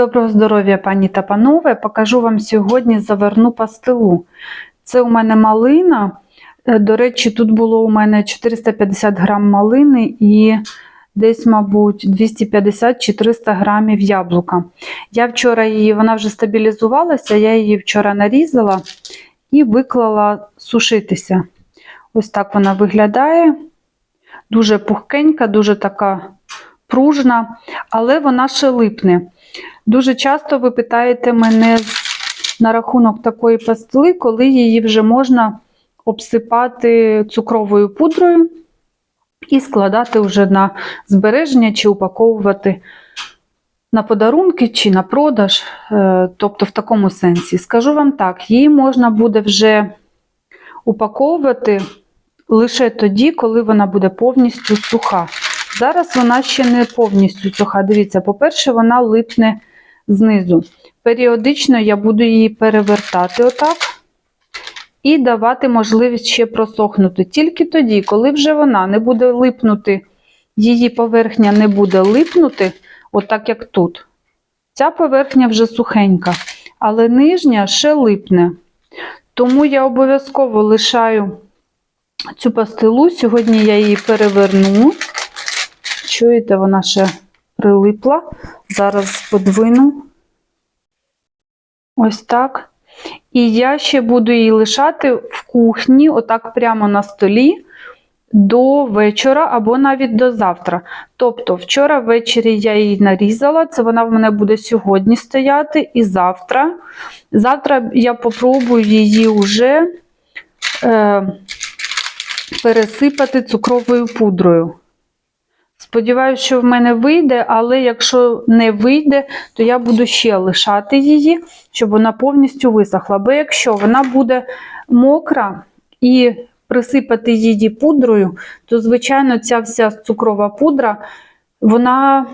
Доброго здоров'я, пані та панове. Покажу вам сьогодні заверну пастилу. Це у мене малина. Е, До речі, тут було у мене 450 грам малини і десь, мабуть, 250 чи 300 грамів яблука. Я вчора її, вона вже стабілізувалася, я її вчора нарізала і виклала сушитися. Ось так вона виглядає. Дуже пухкенька, дуже така пружна, але вона ще липне. Дуже часто ви питаєте мене на рахунок такої пастили, коли її вже можна обсипати цукровою пудрою і складати вже на збереження чи упаковувати на подарунки чи на продаж, е, тобто в такому сенсі. Скажу вам так, її можна буде вже упаковувати лише тоді, коли вона буде повністю суха. Зараз вона ще не повністю суха. Дивіться, по-перше, вона липне знизу. Періодично я буду її перевертати отак і давати можливість ще просохнути. Тільки тоді, коли вже вона не буде липнути, її поверхня не буде липнути, отак як тут. Ця поверхня вже сухенька, але нижня ще липне. Тому я обов'язково лишаю цю пастилу. Сьогодні я її переверну. Чуєте, вона ще прилипла. Зараз подвину. Ось так. І я ще буду її лишати в кухні, отак прямо на столі, до вечора або навіть до завтра. Тобто, вчора ввечері я її нарізала, це вона в мене буде сьогодні стояти, і завтра. Завтра я попробую її вже е, пересипати цукровою пудрою. Сподіваюся, що в мене вийде, але якщо не вийде, то я буду ще лишати її, щоб вона повністю висохла. Бо якщо вона буде мокра і присипати її пудрою, то, звичайно, ця вся цукрова пудра, вона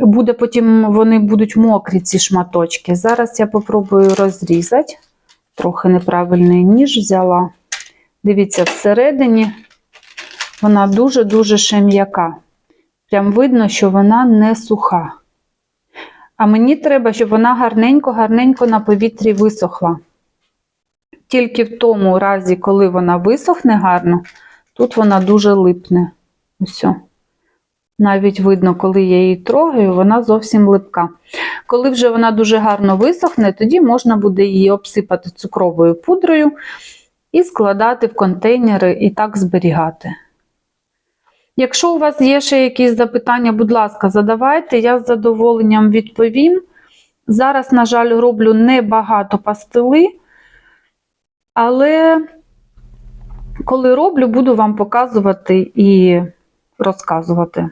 буде потім, вони будуть мокрі, ці шматочки. Зараз я попробую розрізати. Трохи неправильний ніж взяла. Дивіться, всередині вона дуже-дуже ще м'яка. Прям видно, що вона не суха. А мені треба, щоб вона гарненько-гарненько на повітрі висохла. Тільки в тому разі, коли вона висохне гарно, тут вона дуже липне. Ось. Навіть видно, коли я її трогаю, вона зовсім липка. Коли вже вона дуже гарно висохне, тоді можна буде її обсипати цукровою пудрою і складати в контейнери і так зберігати. Якщо у вас є ще якісь запитання, будь ласка, задавайте, я з задоволенням відповім. Зараз, на жаль, роблю небагато пастили, але коли роблю, буду вам показувати і розказувати.